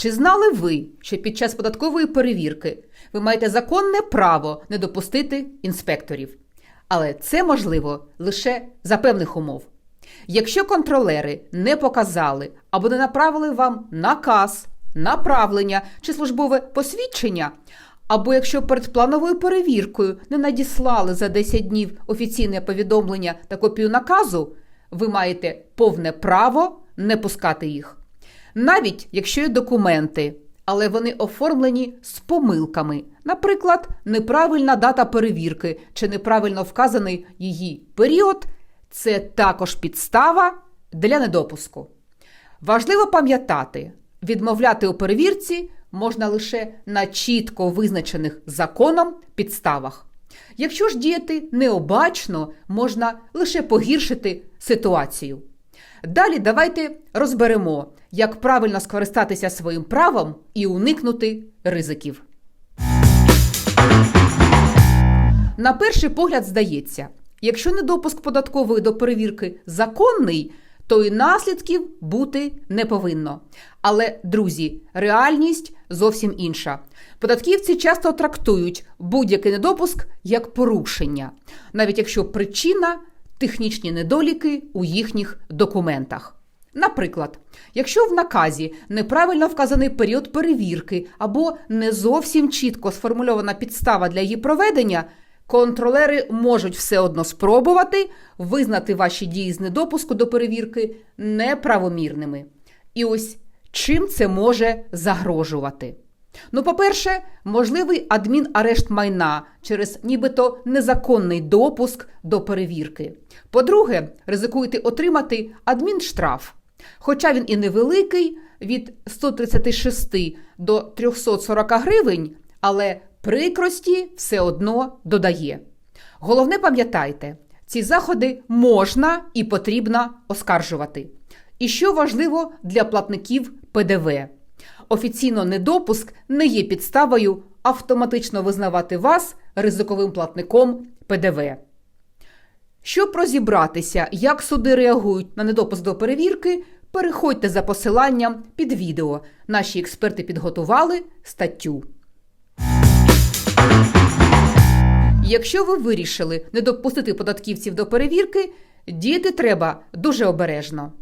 Чи знали ви, що під час податкової перевірки ви маєте законне право не допустити інспекторів? Але це можливо лише за певних умов. Якщо контролери не показали або не направили вам наказ, направлення чи службове посвідчення, або якщо перед плановою перевіркою не надіслали за 10 днів офіційне повідомлення та копію наказу, ви маєте повне право не пускати їх. Навіть якщо є документи, але вони оформлені з помилками, наприклад, неправильна дата перевірки чи неправильно вказаний її період, це також підстава для недопуску. Важливо пам'ятати, відмовляти у перевірці можна лише на чітко визначених законом підставах. Якщо ж діяти необачно, можна лише погіршити ситуацію. Далі давайте розберемо, як правильно скористатися своїм правом і уникнути ризиків. На перший погляд здається, якщо недопуск податкової до перевірки законний, то і наслідків бути не повинно. Але, друзі, реальність зовсім інша. Податківці часто трактують будь-який недопуск як порушення, навіть якщо причина технічні недоліки у їхніх документах. Наприклад, якщо в наказі неправильно вказаний період перевірки або не зовсім чітко сформульована підстава для її проведення, контролери можуть все одно спробувати визнати ваші дії з недопуску до перевірки неправомірними. І ось чим це може загрожувати? Ну, по-перше, можливий адмінарешт майна через нібито незаконний допуск до перевірки. По-друге, ризикуєте отримати адмінштраф. Хоча він і невеликий, від 136 до 340 гривень, але прикрості все одно додає. Головне пам'ятайте, ці заходи можна і потрібно оскаржувати. І що важливо для платників ПДВ. Офіційно недопуск не є підставою автоматично визнавати вас ризиковим платником ПДВ. Щоб розібратися, як суди реагують на недопуск до перевірки, переходьте за посиланням під відео. Наші експерти підготували статтю. Якщо ви вирішили не допустити податківців до перевірки, діяти треба дуже обережно.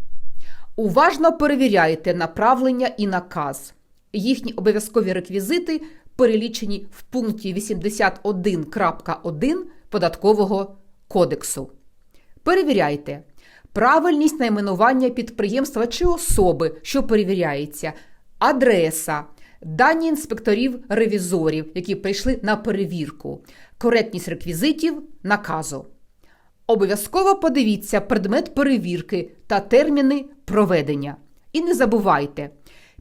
Уважно перевіряйте направлення і наказ. Їхні обов'язкові реквізити перелічені в пункті 81.1 податкового кодексу. Перевіряйте правильність найменування підприємства чи особи, що перевіряється, адреса, дані інспекторів-ревізорів, які прийшли на перевірку, коректність реквізитів наказу. Обов'язково подивіться предмет перевірки та терміни проведення. І не забувайте,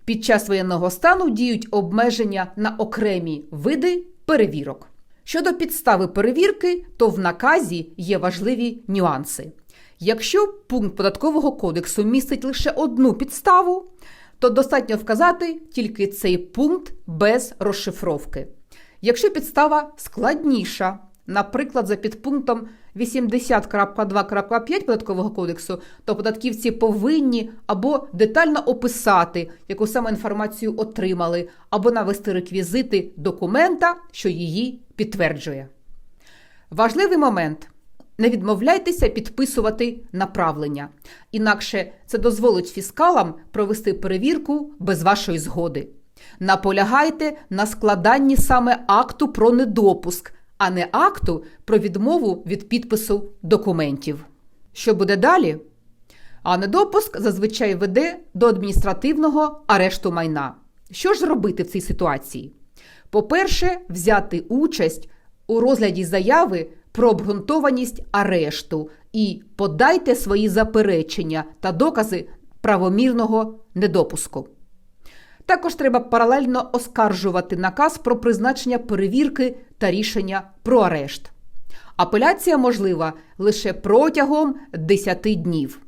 під час воєнного стану діють обмеження на окремі види перевірок. Щодо підстави перевірки, то в наказі є важливі нюанси. Якщо пункт податкового кодексу містить лише одну підставу, то достатньо вказати тільки цей пункт без розшифровки. Якщо підстава складніша, наприклад, за підпунктом 80.2.5 податкового кодексу, то податківці повинні або детально описати, яку саме інформацію отримали, або навести реквізити документа, що її підтверджує. Важливий момент. Не відмовляйтеся підписувати направлення, інакше це дозволить фіскалам провести перевірку без вашої згоди. Наполягайте на складанні саме акту про недопуск, а не акту про відмову від підпису документів. Що буде далі? А недопуск зазвичай веде до адміністративного арешту майна. Що ж робити в цій ситуації? По-перше, взяти участь у розгляді заяви про обґрунтованість арешту і подайте свої заперечення та докази правомірного недопуску. Також треба паралельно оскаржувати наказ про призначення перевірки та рішення про арешт. Апеляція можлива лише протягом 10 днів.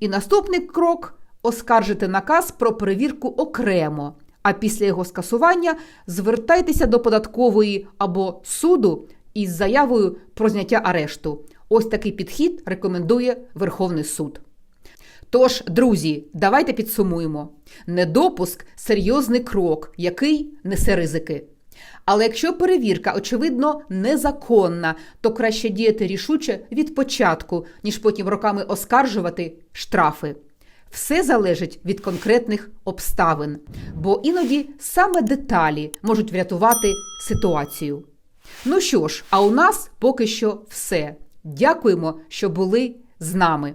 І наступний крок оскаржити наказ про перевірку окремо, а після його скасування звертайтеся до податкової або суду із заявою про зняття арешту. Ось такий підхід рекомендує Верховний суд. Тож, друзі, давайте підсумуємо: недопуск серйозний крок, який несе ризики. Але якщо перевірка, очевидно, незаконна, то краще діяти рішуче від початку, ніж потім роками оскаржувати штрафи. Все залежить від конкретних обставин, бо іноді саме деталі можуть врятувати ситуацію. Ну що ж, а у нас поки що все. Дякуємо, що були з нами.